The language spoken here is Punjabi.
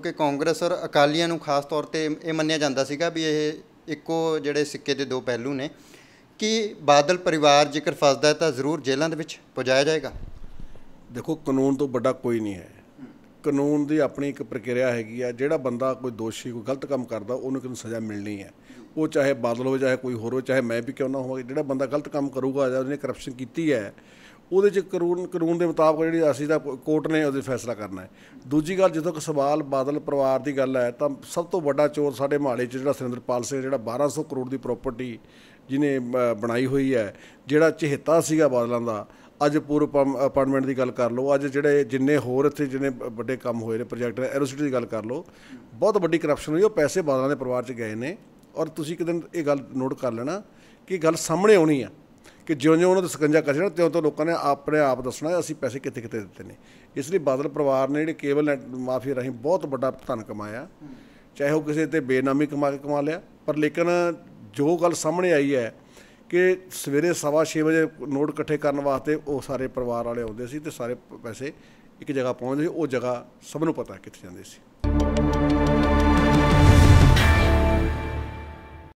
ਕਿਉਂਕਿ ਕਾਂਗਰਸ ਔਰ ਅਕਾਲੀਆਂ ਨੂੰ ਖਾਸ ਤੌਰ ਤੇ ਇਹ ਮੰਨਿਆ ਜਾਂਦਾ ਸੀਗਾ ਵੀ ਇਹ ਇੱਕੋ ਜਿਹੜੇ ਸਿੱਕੇ ਦੇ ਦੋ ਪਹਿਲੂ ਨੇ। ਕਿ ਬਾਦਲ ਪਰਿਵਾਰ ਜੇਕਰ ਫਸਦਾ ਤਾਂ ਜ਼ਰੂਰ ਜੇਲ੍ਹਾਂ ਦੇ ਵਿੱਚ ਪੁਜਾਇਆ ਜਾਏਗਾ? ਦੇਖੋ, ਕਾਨੂੰਨ ਤੋਂ ਵੱਡਾ ਕੋਈ ਨਹੀਂ ਹੈ। ਕਾਨੂੰਨ ਦੀ ਆਪਣੀ ਇੱਕ ਪ੍ਰਕਿਰਿਆ ਹੈਗੀ ਆ, ਜਿਹੜਾ ਬੰਦਾ ਕੋਈ ਦੋਸ਼ੀ, ਕੋਈ ਗਲਤ ਕੰਮ ਕਰਦਾ, ਉਹਨੂੰ ਕਿਨੂੰ ਸਜ਼ਾ ਮਿਲਣੀ ਹੈ। ਉਹ ਚਾਹੇ ਬਾਦਲ ਹੋ ਚਾਹੇ ਕੋਈ ਹੋਰ ਹੋ ਚਾਹੇ ਮੈਂ ਵੀ ਕਿਉਂ ਨਾ ਹੋਵਾਂ, ਜਿਹੜਾ ਬੰਦਾ ਗਲਤ ਕੰਮ ਕਰੂਗਾ ਜਾਂ ਉਹਨੇ ਕਰਪਸ਼ਨ ਕੀਤੀ ਹੈ ਉਹਦੇ 'ਚ ਕਾਨੂੰਨ ਕਾਨੂੰਨ ਦੇ ਮੁਤਾਬਕ ਜਿਹੜੀ ਅਸੀਂ ਤਾਂ ਕੋਰਟ ਨੇ ਉਹਦੇ ਫੈਸਲਾ ਕਰਨਾ ਹੈ। ਦੂਜੀ ਗੱਲ, ਜਦੋਂ ਕਿ ਸਵਾਲ ਬਾਦਲ ਪਰਿਵਾਰ ਦੀ ਗੱਲ ਹੈ, ਤਾਂ ਸਭ ਤੋਂ ਵੱਡਾ ਚੋਰ ਸਾਡੇ ਮਹਾਲੇ 'ਚ ਜਿਹੜਾ ਸੁਰਿੰਦਰਪਾਲ ਸਿੰਘ ਜਿਹੜਾ 1200 ਕਰੋੜ ਦੀ ਪ੍ਰਾਪਰਟੀ ਜਿਹਨੇ ਬਣਾਈ ਹੋਈ ਹੈ, ਜਿਹੜਾ ਚਹੇਤਾ ਸੀਗਾ ਬਾਦਲਾਂ ਦਾ, ਅੱਜ ਪੂਰ ਅਪਾਰਟਮੈਂਟ ਦੀ ਗੱਲ ਕਰ ਲਓ, ਅੱਜ ਜਿਹੜੇ ਜਿੰਨੇ ਹੋਰ ਇੱਥੇ ਜਿੰਨੇ ਵੱਡੇ ਕੰਮ ਹੋਏ ਨੇ ਪ੍ਰੋਜੈਕਟ ਐਰੋਸਿਟੀ ਦੀ ਗੱਲ ਕਰ ਲਓ, ਬਹੁਤ ਵੱਡੀ ਕਰਪਸ਼ਨ ਹੋਈ, ਉਹ ਪੈਸੇ ਬਾਦਲਾਂ ਦੇ ਪਰਿਵਾਰ 'ਚ ਗਏ ਨੇ, ਔਰ ਤੁਸੀਂ ਇੱਕ ਦਿਨ ਇਹ ਗੱਲ ਨੋਟ ਕਰ ਲੈਣਾ ਕਿ ਗੱਲ ਸਾਹਮਣੇ ਆਉਣੀ ਆ ਕਿ ਜਿਉਂ-ਜਿਉਂ ਉਹਨਾਂ ਦਾ ਸਕੰਜਾ ਕੱਸਣਾ ਤਿਉਂ ਤੋਂ ਲੋਕਾਂ ਨੇ ਆਪਣੇ ਆਪ ਦੱਸਣਾ ਅਸੀਂ ਪੈਸੇ ਕਿੱਥੇ ਕਿੱਥੇ ਦਿੱਤੇ ਨੇ। ਇਸ ਲਈ ਬਾਦਲ ਪਰਿਵਾਰ ਨੇ ਜਿਹੜੇ ਕੇਬਲ ਨੈਟ ਮਾਫੀਆ ਰਾਹੀਂ ਬਹੁਤ ਵੱਡਾ ਧਨ ਕਮਾਇਆ। ਚਾਹੇ ਉਹ ਕਿਸੇ ਤੇ ਬੇਨਾਮੀ ਕਮਾ ਕੇ ਕਮਾ ਲਿਆ, ਪਰ ਲੇਕਿਨ ਜੋ ਗੱਲ ਸਾਹਮਣੇ ਆਈ ਹੈ ਕਿ ਸਵੇਰੇ ਸਵਾ ਛੇ ਵਜੇ ਨੋਟ ਇਕੱਠੇ ਕਰਨ ਵਾਸਤੇ ਉਹ ਸਾਰੇ ਪਰਿਵਾਰ ਵਾਲੇ ਆਉਂਦੇ ਸੀ ਤੇ ਸਾਰੇ ਪ- ਪੈਸੇ ਇੱਕ ਜਗ੍ਹਾ ਪਹੁੰਚਦੇ ਸੀ, ਉਹ ਜਗ੍ਹਾ ਸਭ ਨੂੰ ਪਤਾ ਕਿੱਥੇ ਜਾਂਦੇ ਸੀ।